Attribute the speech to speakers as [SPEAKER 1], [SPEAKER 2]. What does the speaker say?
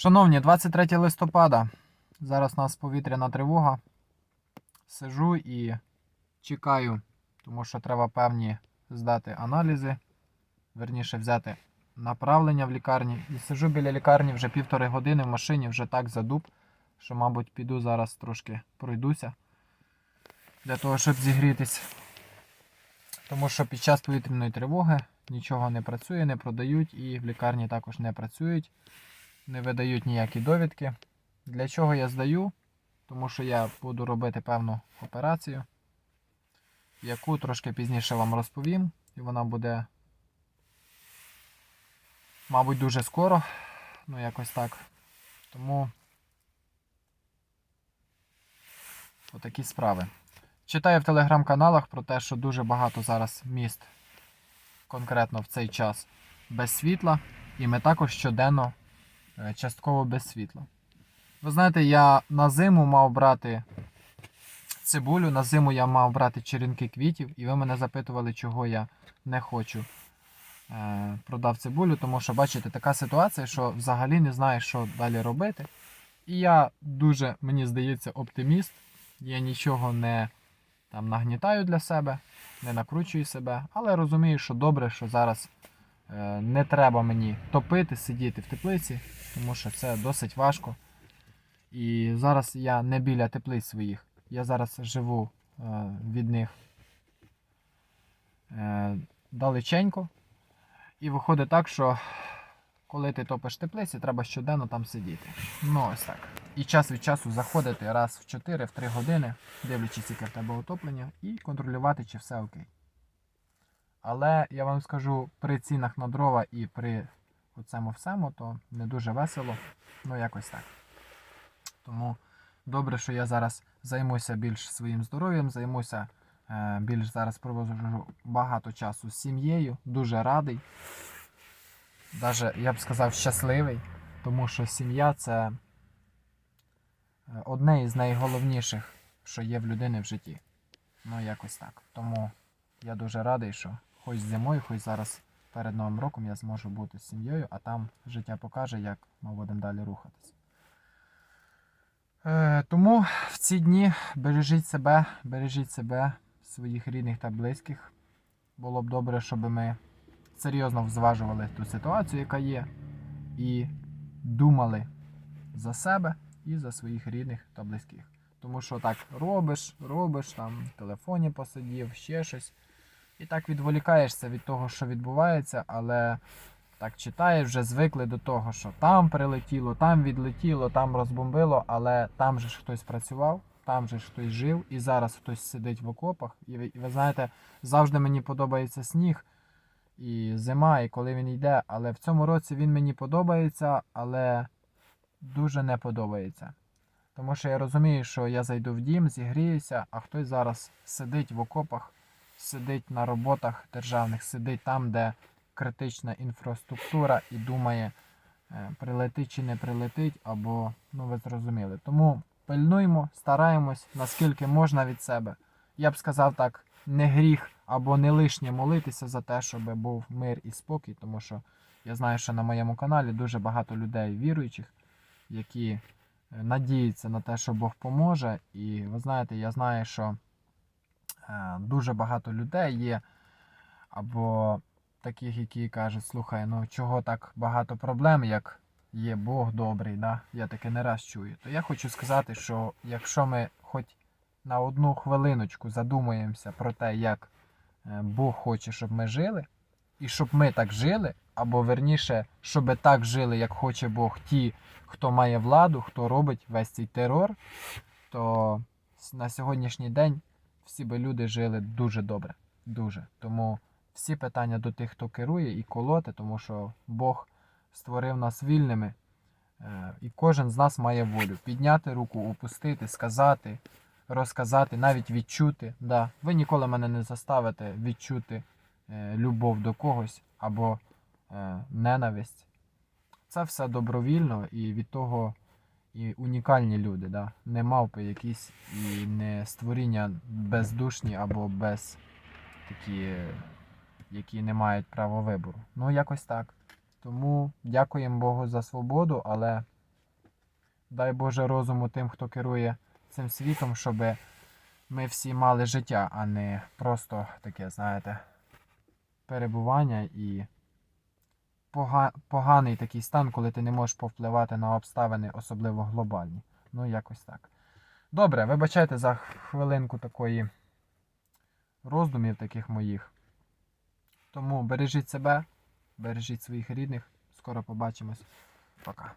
[SPEAKER 1] Шановні, 23 листопада. Зараз у нас повітряна тривога. Сижу і чекаю, тому що треба певні здати аналізи, верніше взяти направлення в лікарні. І сижу біля лікарні вже півтори години в машині, вже так задуб, що, мабуть, піду зараз трошки пройдуся для того, щоб зігрітись. Тому що під час повітряної тривоги нічого не працює, не продають і в лікарні також не працюють не видають ніякі довідки. Для чого я здаю? Тому що я буду робити певну операцію, яку трошки пізніше вам розповім, і вона буде, мабуть, дуже скоро. Ну, якось так. Тому отакі справи. Читаю в телеграм-каналах про те, що дуже багато зараз міст, конкретно в цей час, без світла, і ми також щоденно частково без світла. Ви знаєте, я на зиму мав брати цибулю, на зиму я мав брати черенки квітів, і ви мене запитували, чого я не хочу е, продав цибулю, тому що, бачите, така ситуація, що взагалі не знаю, що далі робити. І я дуже, мені здається, оптиміст. Я нічого не там нагнітаю для себе, не накручую себе, але розумію, що добре, що зараз е, не треба мені топити, сидіти в теплиці, тому що це досить важко. І зараз я не біля теплиць своїх. Я зараз живу е, від них е, далеченько. І виходить так, що коли ти топиш теплиці, треба щоденно там сидіти. Ну ось так. І час від часу заходити раз в 4-3 години, дивлячись, яке в тебе отоплення, і контролювати, чи все окей. Але я вам скажу, при цінах на дрова і при оцьому всему, то не дуже весело. Ну, якось так. Тому добре, що я зараз займуся більш своїм здоров'ям, займуся е, більш зараз проводжу багато часу з сім'єю. Дуже радий. Даже, я б сказав, щасливий, тому що сім'я це е, одне із найголовніших, що є в людини в житті. Ну, якось так. Тому я дуже радий, що хоч зимою, хоч зараз перед Новим роком я зможу бути з сім'єю, а там життя покаже, як ми будемо далі рухатись. Е, тому в ці дні бережіть себе, бережіть себе, своїх рідних та близьких. Було б добре, щоб ми серйозно зважували ту ситуацію, яка є, і думали за себе і за своїх рідних та близьких. Тому що так робиш, робиш, там в телефоні посидів, ще щось. І так відволікаєшся від того, що відбувається, але так читаєш, вже звикли до того, що там прилетіло, там відлетіло, там розбомбило, але там же ж хтось працював, там же ж хтось жив, і зараз хтось сидить в окопах. І ви, і ви знаєте, завжди мені подобається сніг і зима, і коли він йде. Але в цьому році він мені подобається, але дуже не подобається. Тому що я розумію, що я зайду в дім, зігріюся, а хтось зараз сидить в окопах, сидить на роботах державних, сидить там, де критична інфраструктура і думає, е, прилетить чи не прилетить, або, ну ви зрозуміли. Тому пильнуємо, стараємось, наскільки можна від себе. Я б сказав так, не гріх або не лишнє молитися за те, щоб був мир і спокій, тому що я знаю, що на моєму каналі дуже багато людей віруючих, які е, надіються на те, що Бог поможе. І ви знаєте, я знаю, що дуже багато людей є, або таких, які кажуть, слухай, ну чого так багато проблем, як є Бог добрий, да? я таке не раз чую. То я хочу сказати, що якщо ми хоч на одну хвилиночку задумаємося про те, як е, Бог хоче, щоб ми жили, і щоб ми так жили, або верніше, щоб так жили, як хоче Бог, ті, хто має владу, хто робить весь цей терор, то на сьогоднішній день всі би люди жили дуже добре. Дуже. Тому всі питання до тих, хто керує і колоти, тому що Бог створив нас вільними, е, і кожен з нас має волю підняти руку, опустити, сказати, розказати, навіть відчути. Да, ви ніколи мене не заставите відчути е, любов до когось або е, ненависть. Це все добровільно і від того і унікальні люди, да? не мавпи якісь і не створіння бездушні або без такі, які не мають права вибору. Ну, якось так. Тому дякуємо Богу за свободу, але дай Боже розуму тим, хто керує цим світом, щоб ми всі мали життя, а не просто таке, знаєте, перебування і пога- поганий такий стан, коли ти не можеш повпливати на обставини, особливо глобальні. Ну, якось так. Добре, вибачайте за хвилинку такої роздумів таких моїх. Тому бережіть себе, бережіть своїх рідних. Скоро побачимось. Пока.